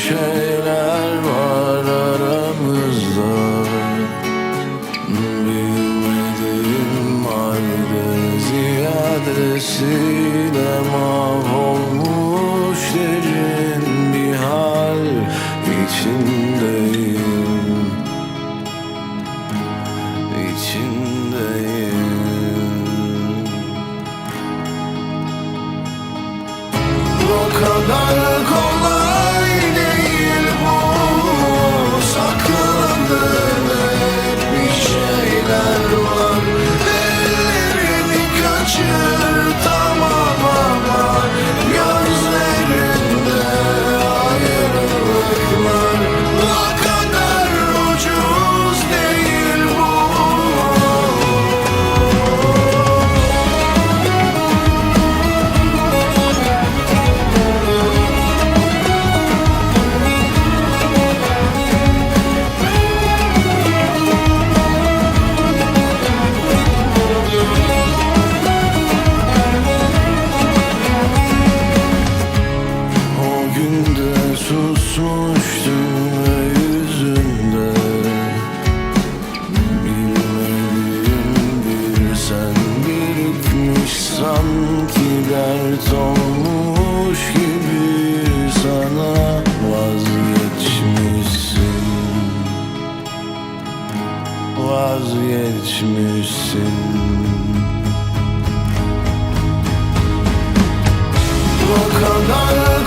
şeyler var aramızda. Bilmediğim halde ziyadesiyle mahvolmuş derin bir hal içindeyim. İçindeyim. O kadar kolay sanki dert olmuş gibi sana vazgeçmişsin. Vazgeçmişsin. O kadar